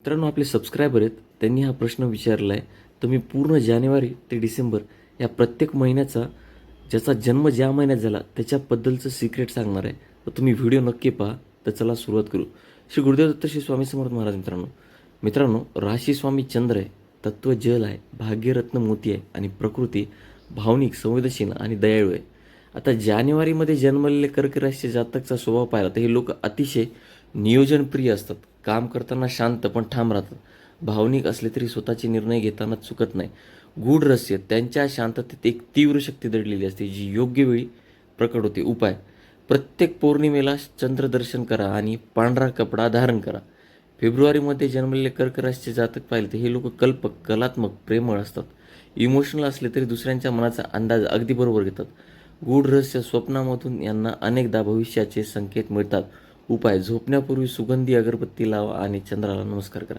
मित्रांनो आपले सबस्क्रायबर आहेत त्यांनी हा प्रश्न विचारला आहे तर मी पूर्ण जानेवारी ते डिसेंबर या प्रत्येक महिन्याचा ज्याचा जन्म ज्या महिन्यात झाला त्याच्याबद्दलचं सिक्रेट सांगणार आहे. तर तुम्ही व्हिडिओ नक्की पहा तर चला सुरुवात करू. श्री गुरुदेव दत्त श्री स्वामी समर्थ महाराज मित्रांनो. मित्रांनो राशी स्वामी चंद्र आहे तत्व जल आहे भाग्यरत्न मोती आहे आणि प्रकृती भावनिक संवेदनशील आणि दयाळू आहे. आता जानेवारीमध्ये जन्मलेले कर्क राशीच्या जातकचा स्वभाव पाहिला तर हे लोक अतिशय नियोजनप्रिय असतात. काम करताना शांत पण ठाम राहतात. भावनिक असले तरी स्वतःचे निर्णय घेताना चुकत नाही. गूढ रहस्य त्यांच्या शांततेत एक तीव्र शक्ती दडलेली असते जी योग्य वेळी प्रकट होते. उपाय प्रत्येक पौर्णिमेला चंद्रदर्शन करा आणि पांढरा कपडा धारण करा. फेब्रुवारीमध्ये जन्मलेले कर्कराशीचे जातक पाहिले तर हे लोक कल्पक कलात्मक प्रेमळ असतात. इमोशनल असले तरी दुसऱ्यांच्या मनाचा अंदाज अगदी बरोबर घेतात. गूढ रहस्य स्वप्नामधून यांना अनेकदा भविष्याचे संकेत मिळतात. उपाय झोपण्यापूर्वी सुगंधी अगरबत्ती लावा आणि चंद्राला नमस्कार करा.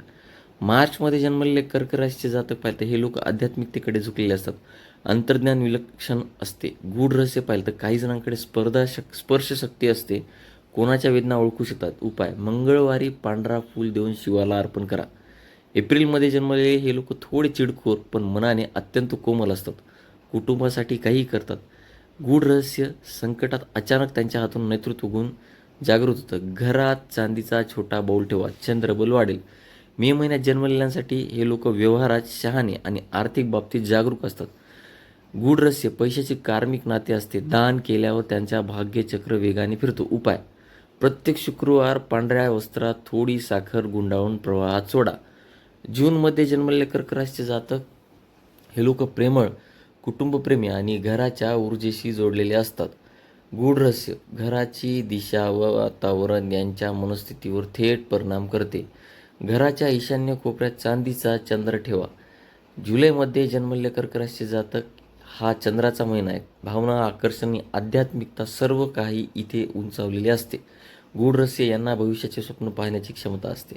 मार्चमध्ये जन्मलेले कर्क राशीचे जातक पाहिलं तर हे लोक आध्यात्मिकतेकडे झुकलेले असतात. अंतर्ज्ञान विलक्षण असते. गूढ रहस्य पाहिलं तर काही जणांकडे स्पर्धा शक स्पर्शशक्ती असते. कोणाच्या वेदना ओळखू शकतात? उपाय मंगळवारी पांढरा फूल देऊन शिवाला अर्पण करा. एप्रिलमध्ये जन्मलेले हे लोक थोडे चिडखोर पण मनाने अत्यंत कोमल असतात. कुटुंबासाठी काही करतात. गूढ रहस्य संकटात अचानक त्यांच्या हातून नेतृत्व गुण जागृत होतं. घरात चांदीचा छोटा बाऊल ठेवा चंद्रबल वाढेल मे महिन्यात जन्मलेल्यांसाठी हे लोक व्यवहारात शहाणे आणि आर्थिक बाबतीत जागरूक असतात. गूढ रहस्य पैशाचे कार्मिक नाते असते. दान केल्यावर त्यांच्या भाग्यचक्र वेगाने फिरतो. उपाय प्रत्येक शुक्रवार पांढऱ्या वस्त्रात थोडी साखर गुंडाळून प्रवाहात सोडा. जूनमध्ये जन्मलेले कर्कराशचे जातक हे लोक प्रेमळ कुटुंबप्रेमी आणि घराच्या ऊर्जेशी जोडलेले असतात. गूढ रहस्य घराची दिशा व वातावरण यांच्या मनस्थितीवर थेट परिणाम करते. घराच्या ईशान्य कोपऱ्यात चांदीचा चंद्र ठेवा. जुलैमध्ये जन्मले कर्कराशचे जातक हा चंद्राचा महिना आहे. भावना आकर्षण आध्यात्मिकता सर्व काही इथे उंचावलेले असते. गूढ रहस्य यांना भविष्याचे स्वप्न पाहण्याची क्षमता असते.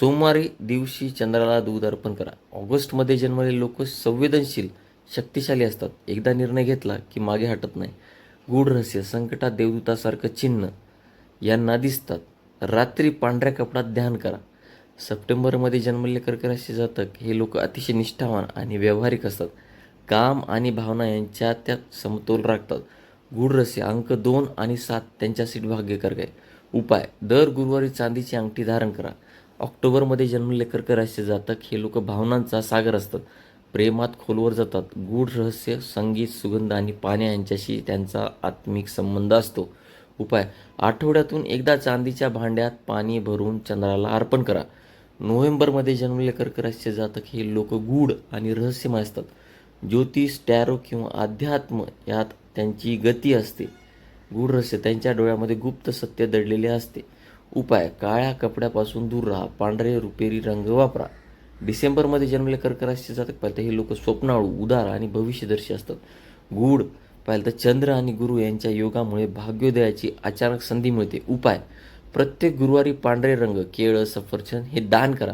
सोमवारी दिवशी चंद्राला दूध अर्पण करा. ऑगस्टमध्ये जन्मलेले लोक संवेदनशील शक्तिशाली असतात. एकदा निर्णय घेतला की मागे हटत नाही. गूढ रहस्य संकटात देवदूतासारखं चिन्ह यांना दिसतात. रात्री पांढऱ्या कपड्यात ध्यान करा. सप्टेंबरमध्ये जन्मलेले कर्कराशी जातक. हे लोक अतिशय निष्ठावान आणि व्यावहारिक असतात. काम आणि भावना यांच्या त्यात समतोल राखतात. गूढ रहस्य अंक दोन आणि सात त्यांच्यासाठी भाग्यकारक आहे उपाय. दर गुरुवारी चांदीची अंगठी धारण करा. ऑक्टोबरमध्ये जन्मलेले कर्क राशीचे जातक. हे लोक भावनांचा सागर असतात. प्रेमात खोलवर जातात. गूढ रहस्य संगीत सुगंध आणि पाण्या यांच्याशी त्यांचा आत्मिक संबंध असतो. उपाय आठवड्यातून एकदा चांदीच्या भांड्यात पाणी भरून चंद्राला अर्पण करा. नोव्हेंबरमध्ये जन्मलेले कर्कराशचे जातक हे लोक गूढ आणि रहस्यमय असतात. ज्योतिष टॅरो किंवा अध्यात्म यात त्यांची गती असते. गूढ रहस्य त्यांच्या डोळ्यामध्ये गुप्त सत्य दडलेले असते. उपाय काळ्या कपड्यापासून दूर राहा. पांढरे रुपेरी रंग वापरा. डिसेंबरमध्ये जन्मले कर्कराशीचे जातक पाहिलं तर हे लोक स्वप्नाळू उदार आणि भविष्यदर्शी असतात. गूढ पाहिलं तर चंद्र आणि गुरु यांच्या योगामुळे भाग्योदयाची अचानक संधी मिळते. उपाय प्रत्येक गुरुवारी पांढरे रंग केळं सफरचंद हे दान करा.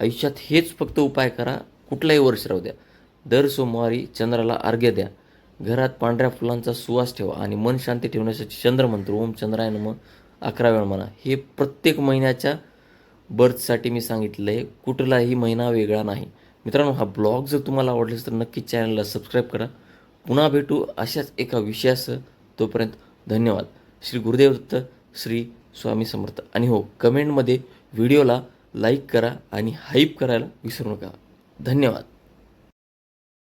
आयुष्यात हेच फक्त उपाय करा कुठलाही वर्ष राहू द्या. दर सोमवारी चंद्राला अर्घ्य द्या. घरात पांढऱ्या फुलांचा सुवास ठेवा आणि मन शांती ठेवण्यासाठी चंद्रमंत्र ओम चंद्राय नम अकरा वेळ म्हणा. हे प्रत्येक महिन्याच्या बर्थसाठी मी सांगितलं आहे कुठलाही महिना वेगळा नाही. मित्रांनो हा ब्लॉग जर तुम्हाला आवडला तर नक्की चॅनलला सबस्क्राईब करा. पुन्हा भेटू अशाच एका विषयासह. तोपर्यंत धन्यवाद. श्री गुरुदेव दत्त श्री स्वामी समर्थ. आणि हो कमेंटमध्ये व्हिडिओला लाईक करा आणि हाईप करायला विसरू नका. धन्यवाद.